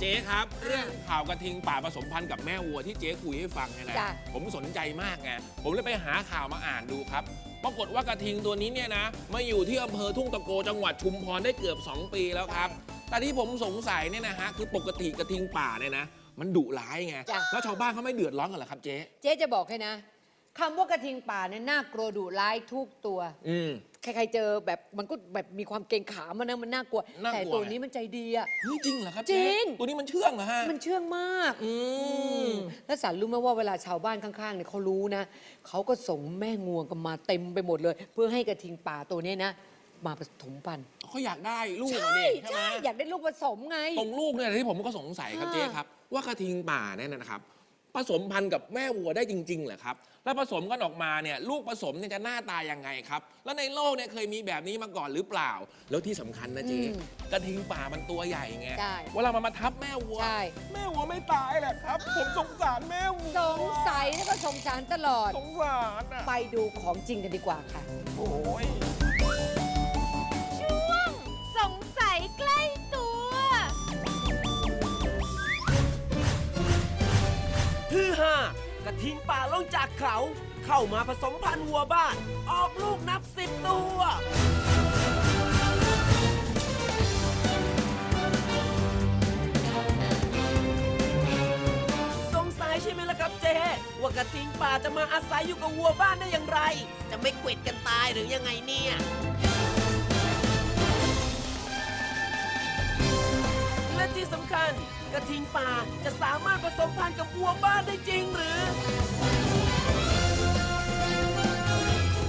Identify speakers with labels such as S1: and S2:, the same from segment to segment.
S1: เจ๊ครับ เรื่องข่าวกระทิงป่าผสมพันธุ์กับแม่วัวที่เจ๊คุยให้ฟังเนี่ยนะ
S2: จ้ะ
S1: ผมสนใจมากไงผมเลยไปหาข่าวมาอ่านดูครับ ปรากฏว่ากระทิงตัวนี้เนี่ยนะมาอยู่ที่อำเภอทุ่งตะโกจังหวัดชุมพรได้เกือบ 2 ปีแล้วครับ แต่ที่ผมสงสัยเนี่ยนะฮะคือปกติกระทิงป่าเนี่ยนะ มันดุร้ายไง
S2: จ้ะ
S1: แล้วชาวบ้านเขาไม่เดือดร้อนกันเหรอครับเจ๊
S2: เจ๊จะบอกให้นะคำว่ากระทิงป่าเนี่ยน่ากลัวดุร้ายทุกตัว
S1: อืม
S2: ใครๆเจอแบบมันก็แบบมีความเกรงขามอะนะมันน่ากลัว
S1: น่ากลัว
S2: แต่ตัวนี้มันใจดีอะ
S1: เฮ้ยจริงเหรอครับ
S2: จริ
S1: เจ๊
S2: ง
S1: ตัวนี้มันเชื่องเหรอฮะ
S2: มันเชื่องมาก
S1: อืม
S2: แล้วสันรู้ไหมว่าเวลาชาวบ้านข้างๆเนี่ยเขารู้นะ เขาก็ส่งแม่งวงกันมาเต็มไปหมดเลย เพื่อให้กระทิงป่าตัวเนี้ยนะ มาผสมพันธุ์
S1: เขาอยากได้ลูกเหรอ
S2: ใช่
S1: เนี่ยใช่ไหม
S2: ใช่อยากได้ลูกผสมไง
S1: ตรงลูกเนี่ยที่ผมก็สงสัยครับ
S2: อ่า
S1: เจ๊ครับ ว่ากระทิงป่าเนี่ยนะครับ ผสมพันธุ์กับแม่วัวได้จริงๆเหรอครับ แล้วผสมกันออกมาเนี่ยลูกผสมเนี่ยจะหน้าตายังไงครับ แล้วในโลกเนี่ยเคยมีแบบนี้มาก่อนหรือเปล่า แล้วที่สำคัญนะเจ๊กระทิงป่ามันตัวใหญ่ไง
S2: ใช่
S1: เวลามันมาทับแม่วัว
S2: ใช่
S1: แม่วัวไม่ตายแหละครับ ผมสงสารแม่วัว
S2: สงสัยแล้วก็สงสารตลอด
S1: สงสารอะ
S2: ไปดูของจริงกันดีกว่าค่ะ
S1: โอ้ย
S3: ทิงป่าลงจากเขา เข้ามาผสมพันธุ์วัวบ้าน ออกลูกนับสิบตัว สงสัยใช่ไหมล่ะครับเจ๊ว่ากระทิงป่าจะมาอาศัยอยู่กับวัวบ้านได้อย่างไร จะไม่ขวิดกันตายหรือยังไงเนี่ย และที่สำคัญ กระทิงป่าจะสามารถผสมพันธุ์กับวัวบ้านได้จริงหรือ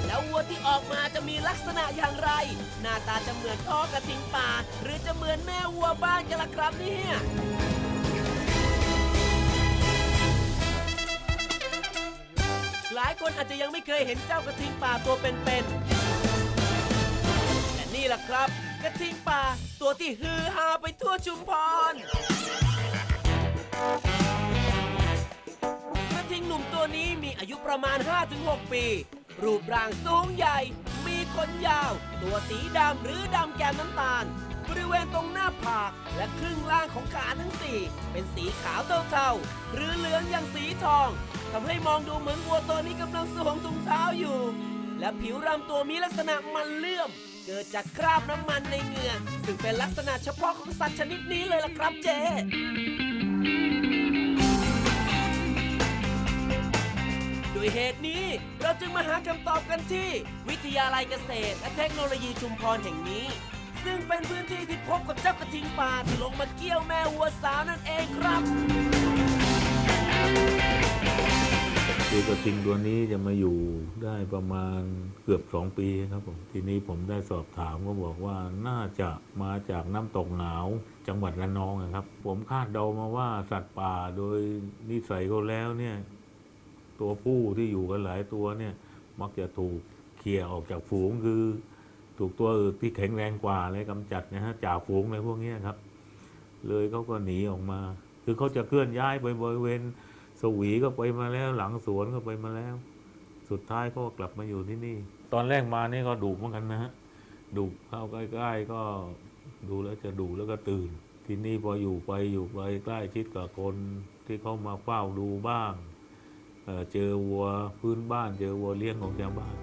S3: แล้ววัวที่ออกมาจะมีลักษณะอย่างไร หน้าตาจะเหมือนพ่อกระทิงป่า หรือจะเหมือนแม่วัวบ้านกันล่ะครับเนี่ยหลายคนอาจจะยังไม่เคยเห็นเจ้ากระทิงป่าตัวเป็นๆแต่นี่แหละครับ กระทิงป่าตัวที่ฮือฮาไปทั่วชุมพร กระทิงหนุ่มตัวนี้มีอายุประมาณ 5-6 ปี รูปร่างสูงใหญ่ มีขนยาว ตัวสีดำหรือดำแก้มน้ำตาล บริเวณตรงหน้าผาก และครึ่งล่างของขาทั้งสี่เป็นสีขาวเทาๆหรือเหลืองอย่างสีทองทำให้มองดูเหมือนวัวตัวนี้กำลังสวมถุงเท้าอยู่ และผิวรำตัวมีลักษณะมันเลื่อมเกิดจากคราบน้ำมันในเหงื่อซึ่งเป็นลักษณะเฉพาะของสัตว์ชนิดนี้เลยล่ะครับเจ๊ ด้วยเหตุนี้เราจึงมาหาคำตอบกันที่ วิทยาลัยเกษตร และเทคโนโลยีชุมพรแห่งนี้ ซึ่งเป็นพื้นที่ที่พบกับเจ้ากระทิงป่าที่ลงมาเกี่ยวแม่วัวสาวนั่นเองครับ
S4: คือกระทิงตัวนี้จะมาอยู่ได้ประมาณเกือบสองปีครับผมทีนี้ผมได้สอบถามก็บอกว่าน่าจะมาจากน้ำตกหนาว จังหวัดระนองนะครับ ผมคาดเดามาว่าสัตว์ป่าโดยนิสัยเขาแล้วเนี่ย ตัวผู้ที่อยู่กันหลายตัวเนี่ย มักจะถูกเคลียออกจากฝูงคือ ถูกตัวอื่นที่แข็งแรงกว่าเลยกำจัดนะฮะจากฝูงในพวกนี้ครับ เลยเขาก็หนีออกมา คือเขาจะเคลื่อนย้ายไปบริเวณสวีก็ไปมาแล้ว หลังสวนก็ไปมาแล้ว สุดท้ายก็กลับมาอยู่ที่นี่ ตอนแรกมานี่ก็ดุเหมือนกันนะฮะดุเข้าใกล้ๆก็ ดูแล้วจะดุแล้วก็ตื่น ที่นี่พออยู่ไปอยู่ไปใกล้ชิดกับคนที่เขามาเฝ้าดูบ้างเเจอวัวพื้นบ้าน เจอวัวเลี้ยงของชาวบ้าน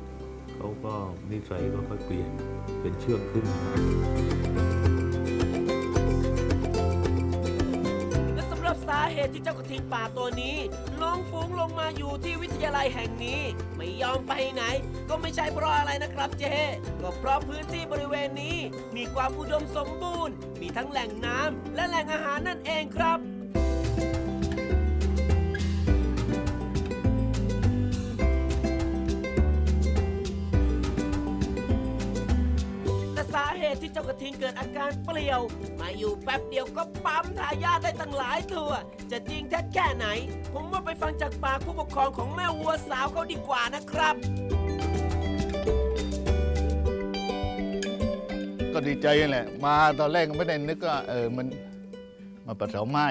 S4: เขาก็นิสัยก็ค่อยเปลี่ยนเป็นเชื่องขึ้น
S3: มา ศที่เจ้ากระทิงป่าตัวนี้ลงฝูงลงมาอยู่ที่วิทยาลัยแห่งนี้ ไม่ยอมไปไหน ก็ไม่ใช่เพราะอะไรนะครับเจ๊ก็เพราะพื้นที่บริเวณนี้ มีความอุดมสมบูรณ์ มีทั้งแหล่งน้ำและแหล่งอาหารนั่นเองครับ ตุที่เจ้ากระทิงเกิดอาการเปลี่ยว มาอยู่แป๊บเดียวก็ปั๊มทายาทได้ตั้งหลายตัว จะจริงแท้แค่ไหน ผมว่าไปฟังจากปากผู้ปกครองของแม่วัวสาวเขาดีกว่านะครับ
S5: ก็ดีใจแหละ มาตอนแรกก็ไม่ได้นึกว่าเออมันมาผสมไม้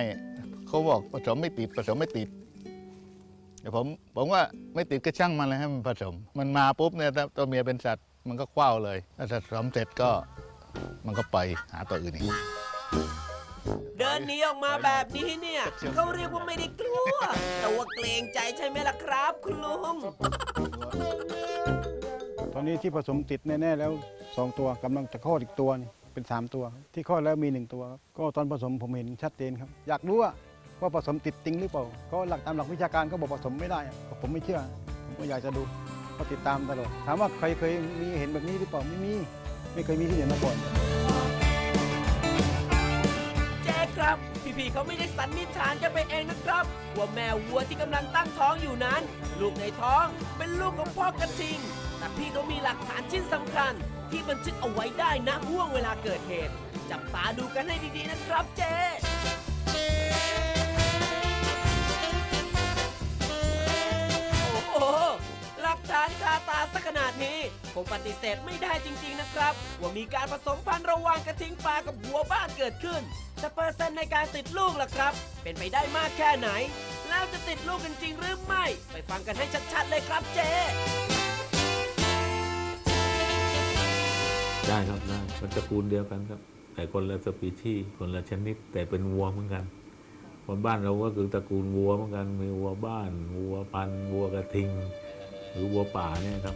S5: เขาบอกผสมไม่ติดผสมไม่ติดแต่ผมผมว่าไม่ติดก็ช่างมันเลยให้มันผสม มันมาปุ๊บเนี่ยถ้าตัวเมียเป็นสัตว์มันก็คว้าวเลยถ้าผสมเสร็จก็ มันก็ไปหาตัวอื่นอีก
S3: เดินหนีออกมาแบบนี้เนี่ยเขาเรียกว่าไม่ได้กลัว แต่ว่าเกรงใจใช่ไหมล่ะครับ คุณลุง
S6: ตอนนี้ที่ผสมติดแน่ๆแล้ว 2 ตัวกำลังจะคลอดอีกตัวนี่เป็น 3 ตัว ที่คลอดแล้วมี 1 ตัวครับก็ตอนผสมผมเห็นชัดเจนครับ อยากรู้ว่าว่าผสมติดจริงหรือเปล่าก็หลักตามหลักวิชาการก็บอกผสมไม่ได้อะผมไม่เชื่อ ผมก็อยากจะดูก็ติดตามตลอดถามว่าใครเคยมีเห็นแบบนี้หรือเปล่าไม่มี ไม่เคยมีที่ไหนมาก่อน
S3: เจ๊ครับ พี่ๆเขาไม่ได้สันนิษฐานกันไปเองนะครับ ว่าแม่วัวที่กำลังตั้งท้องอยู่นั้น ลูกในท้องเป็นลูกของพ่อกระทิง แต่พี่เขามีหลักฐานชิ้นสำคัญ ที่บันทึกเอาไว้ได้นะห่วงเวลาเกิดเหตุ จับตาดูกันให้ดีๆนะครับเจ๊ ตาสักขนาดนี้คงปฏิเสธไม่ได้จริง ๆนะครับ ว่ามีการผสมพันธุ์ระหว่างกระทิงปลากับวัวบ้านเกิดขึ้น แต่เปอร์เซ็นต์ในการติดลูกล่ะครับ เป็นไปได้มากแค่ไหน แล้วจะติดลูกกันจริงหรือไม่ ไปฟังกันให้ชัดๆเลยครับเจ๊
S4: ได้ครับได้มันตระกูลเดียวกันครับ แต่คนละสปีชีส์คนละชนิด แต่เป็นวัวเหมือนกันคนบ้านเราก็คือตระกูลวัวเหมือนกันมีวัวบ้าน วัวพันวัวกระทิง หรือวัวป่าเนี่ยครับ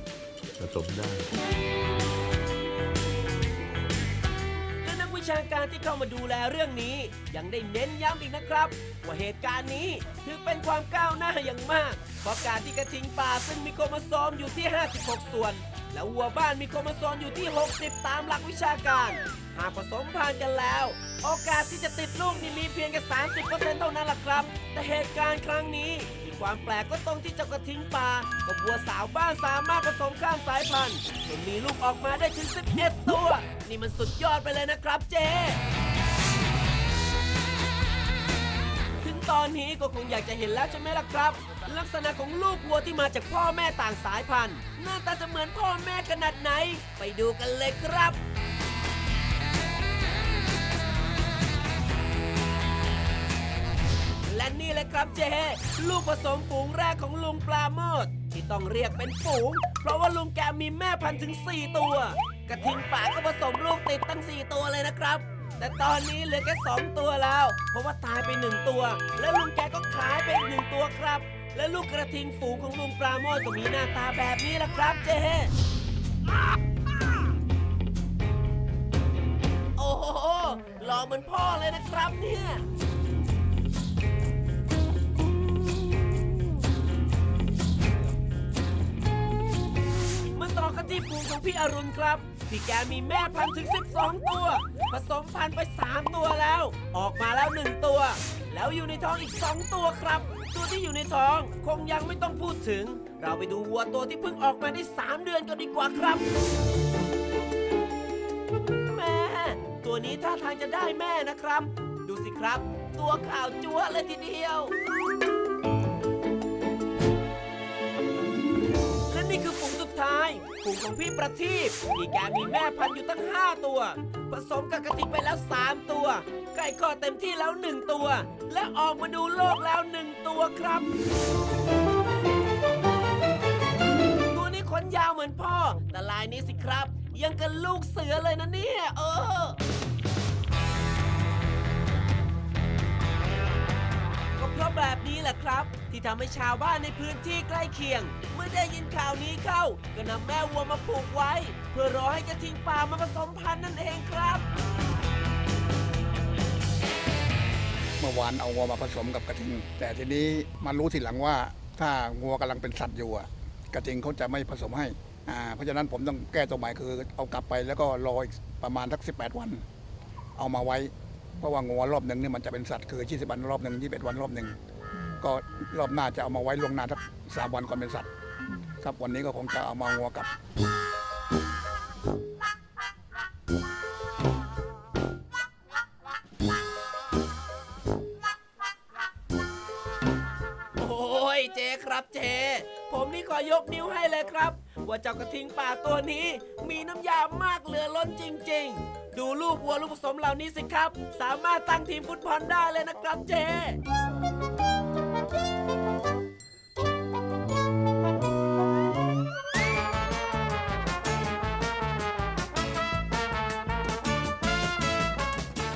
S4: ผสมได้
S3: และนักวิชาการที่เข้ามาดูแลเรื่องนี้ ยังได้เน้นย้ำอีกนะครับ ว่าเหตุการณ์นี้ถือเป็นความก้าวหน้าอย่างมาก เพราะการที่กระทิงป่าซึ่งมีโครโมโซมอยู่ที่ 56 ส่วน แล้ววัวบ้านมีโครโมโซมอยู่ที่ 60 ตามหลักวิชาการ หากผสมพันธุ์กันแล้ว โอกาสที่จะติดลูกนี่มีเพียงแค่30%เท่านั้นแหละครับ แต่เหตุการณ์ครั้งนี้มีความแปลกก็ตรงที่เจ้ากระทิงป่ากับวัวสาวบ้านสามารถผสมข้ามสายพันธุ์จนมีลูกออกมาได้ถึง 11 ตัว นี่มันสุดยอดไปเลยนะครับเจถึงตอนนี้ก็คงอยากจะเห็นแล้วใช่ไหมล่ะครับ ลักษณะของลูกวัวที่มาจากพ่อแม่ต่างสายพันธุ์หน้าตาจะเหมือนพ่อแม่ขนาดไหน ไปดูกันเลยครับ นี่แหละครับเจ ลูกผสมฝูงแรกของลุงปลาโมดที่ต้องเรียกเป็นฝูง เพราะว่าลุงแกมีแม่พันธุ์ถึง 4 ตัว กระทิงป่าก็ผสมลูกติดตั้ง 4 ตัวเลยนะครับ แต่ตอนนี้เหลือแค่2ตัวแล้ว เพราะว่าตายไป1ตัว แล้วลุงแกก็ขายไปอีกหนึ่งตัวครับ และลูกกระทิงฝูงของลุงปลาโมดก็มีหน้าตาแบบนี้แหละครับเจโอ้โหหล่อเหมือนพ่อเลยนะครับเนี่ย ที่ฝูของพี่อรุณครับ พี่แกมีแม่พันธุ์ถึง 12 ตัว ผสมพันธุ์ไป 3 ตัวแล้ว ออกมาแล้ว 1 ตัว แล้วอยู่ในท้องอีก 2 ตัวครับ ตัวที่อยู่ในท้องคงยังไม่ต้องพูดถึง เราไปดูวัวตัวที่เพิ่งออกมาได้ 3 เดือนกันดีกว่าครับแม่ตัวนี้ท่าทางจะได้แม่นะครับ ดูสิครับ ตัวขาวจั๊วเลยทีเดียว งของพี่ประทีปที่แกมีแม่พันธุ์อยู่ตั้ง 5 ตัว ผสมกับกระทิงไปแล้ว 3 ตัว ไก่คอดเต็มที่แล้ว 1 ตัว และออกมาดูโลกแล้ว 1 ตัวครับ ตัวนี้ขนยาวเหมือนพ่อแต่ลายนี้สิครับ ยังกับลูกเสือเลยนะเนี่ย เออ เพราะแบบนี้แหละครับ ที่ทำให้ชาวบ้านในพื้นที่ใกล้เคียง เมื่อได้ยินข่าวนี้เข้า ก็นำแม่วัวมาผูกไว้ เพื่อรอให้กระทิงป่ามาผสมพันธุ์นั่นเองครับ
S7: เมื่อวานเอางัวมาผสมกับกระทิง แต่ทีนี้มารู้ทีหลังว่า ถ้างัวกำลังเป็นสัตว์อยู่อะกระทิงเขาจะไม่ผสมให้อ่าเพราะฉะนั้นผมต้องแก้ตัวใหม่คือเอากลับไปแล้วก็รออีกประมาณสัก 18 วัน เอามาไว้ เพราะว่างัวรอบหนึ่งนี่มันจะเป็นสัตว์คือ20วันรอบหนึ่ง21 วันรอบหนึ่งก็รอบหน้าจะเอามาไว้ล่วงหน้าสักสามวันก่อนเป็นสัตว์ ครับวันนี้ก็คงจะเอามางัวกลับ
S3: โอ้ยเจครับเจ ผมนี่ขอยกนิ้วให้เลยครับ ว่าเจ้ากระทิงป่าตัวนี้มีน้ำยามากเหลือล้นจริง ๆ ดูลูกวัวลูกผสมเหล่านี้สิครับ สามารถตั้งทีมฟุตบอลได้เลยนะครับเจ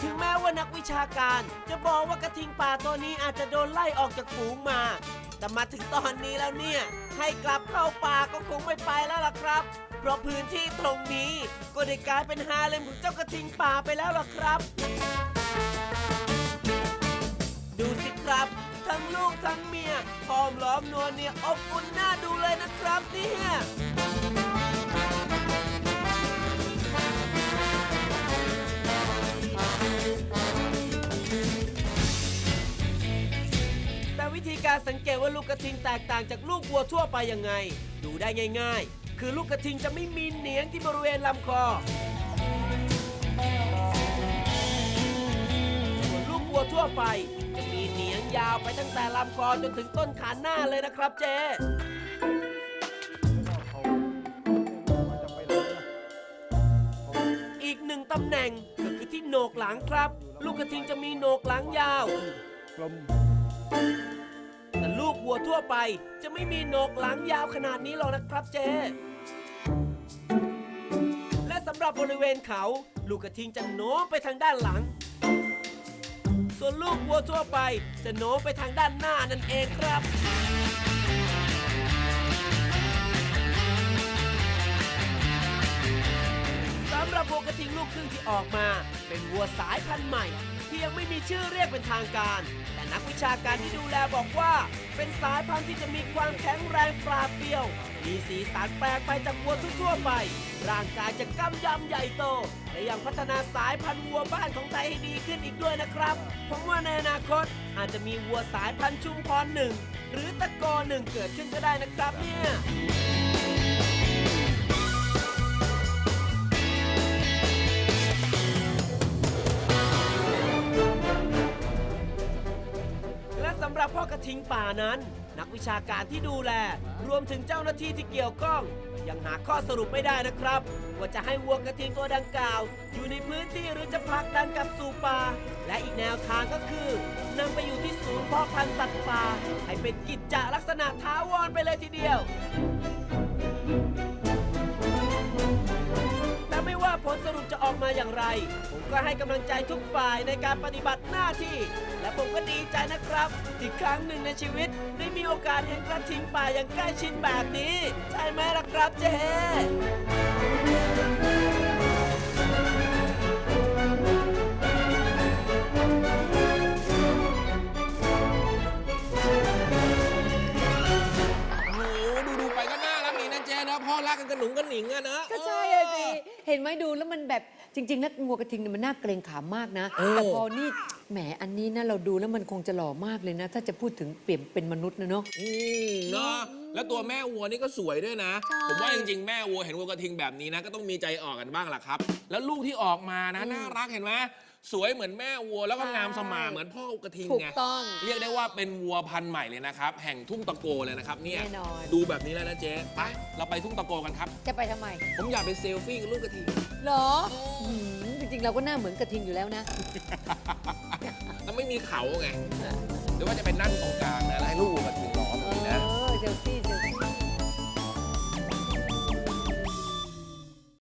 S3: ถึงแม้ว่านักวิชาการ จะบอกว่ากระทิงป่าตัวนี้อาจจะโดนไล่ออกจากฝูงมา แต่มาถึงตอนนี้แล้วเนี่ย ให้กลับเข้าป่าก็คงไม่ไปแล้วล่ะครับ เพราะพื้นที่ตรงนี้ ก็ได้กลายเป็นฮาเลมของเจ้ากระทิงป่าไปแล้วล่ะครับ ดูสิครับ ทั้งลูกทั้งเมียพร้อมล้อมนวลเนี่ยอบอุ่นน่าดูเลยนะครับเนี่ยแต่วิธีการสังเกตว่าลูกกระทิงแตกต่างจากลูกวัวทั่วไปยังไง ดูได้ง่าย ๆ คือลูกกระทิงจะไม่มีเหนียงที่บริเวณลำคอส่วนลูกวัวทั่วไป จะมีเหนียงยาวไปตั้งแต่ลำคอจนถึงต้นขาหน้าเลยนะครับเจ๊อีกหนึ่งตำแหน่งก็คือที่โหนกหลังครับ ลูกกระทิงจะมีโหนกหลังยาว
S6: กลม
S3: แต่ลูกวัวทั่วไปจะไม่มีโหนกหลังยาวขนาดนี้หรอกนะครับเจและ สำหรับบริเวณเขา ลูกกระทิงจะโน้มไปทางด้านหลัง ส่วนลูกวัวทั่วไปจะโน้มไปทางด้านหน้านั่นเองครับ สำหรับวัวกระทิงลูกครึ่งที่ออกมา เป็นวัวสายพันธุ์ใหม่ที่ยังไม่มีชื่อเรียกเป็นทางการ นักวิชาการที่ดูแลบอกว่า เป็นสายพันธุ์ที่จะมีความแข็งแรงปราเปรียว มีสีสันแปลกไปจากวัวทั่วๆไป ร่างกายจะกำยำใหญ่โต และยังพัฒนาสายพันธุ์วัวบ้านของไทยให้ดีขึ้นอีกด้วยนะครับผมว่าในอนาคตอาจจะมีวัวสายพันธุ์ชุมพรหนึ่งหรือตะกอหนึ่งเกิดขึ้นก็ได้นะครับเนี่ย กระทิงป่านั้น นักวิชาการที่ดูแล รวมถึงเจ้าหน้าที่ที่เกี่ยวข้อง ยังหาข้อสรุปไม่ได้นะครับ ว่าจะให้วัวกระทิงตัวดังกล่าว อยู่ในพื้นที่หรือจะผลักดันกลับสู่ป่า และอีกแนวทางก็คือนำไปอยู่ที่ศูนย์เพาะพันธุ์สัตว์ป่า ให้เป็นกิจจลักษณะท้าวรไปเลยทีเดียว อย่างไร ผมก็ให้กำลังใจทุกฝ่ายในการปฏิบัติหน้าที่ และผมก็ดีใจนะครับ ที่ครั้งหนึ่งในชีวิต ได้มีโอกาสเห็นกระทิงป่าอย่างใกล้ชิดแบบนี้ ใช่ไหมล่ะครับเจ๊
S1: กกันกระหนุงกระหนิงอะนะ
S2: ก็ใช่อะสิเห็นไหมดูแล้วมันแบบจริง ๆ แล้วงัวกระทิงเนี่ยมันน่าเกรงขามมากนะแต่พอนี่แหมอันนี้นะเราดูแล้วมันคงจะหล่อมากเลยนะ ถ้าจะพูดถึงเปลี่ยนเป็นมนุษย์นะเนาะ
S1: อืมเนาะแล้วตัวแม่วัวนี่ก็สวยด้วยนะ
S2: ใช่
S1: ผมว่าจริงๆแม่วัวเห็นวัวกระทิงแบบนี้นะ ก็ต้องมีใจออนกันบ้างล่ะครับ แล้วลูกที่ออกมานะน่ารักเห็นไหม สวยเหมือนแม่วัวแล้วก็งามสม่าเหมือนพ่อกระทิง
S2: ถูก
S1: ไง
S2: ต้อง
S1: เรียกได้ว่าเป็นวัวพันธุ์ใหม่เลยนะครับ แห่งทุ่งตะโกเลยนะครับเนี่ย
S2: แน่นอน
S1: ดูแบบนี้แล้วนะเจ๊ไปเราไปทุ่งตะโกกันครับ
S2: จะไปทำไม
S1: ผมอยากไปเซลฟี่กับลูกกระทิง
S2: เหรอหืมจริงๆ เราก็หน้าเหมือนกระทิงอยู่แล้วนะ
S1: แล้วไม่มีเขาไงหรือว่าจะเป็นนั่นตรงกลางนะแล้วให้ลูกวัวกระทิงล้อม
S2: เอ
S1: อย่างนี้นะ
S2: อ เซลฟี่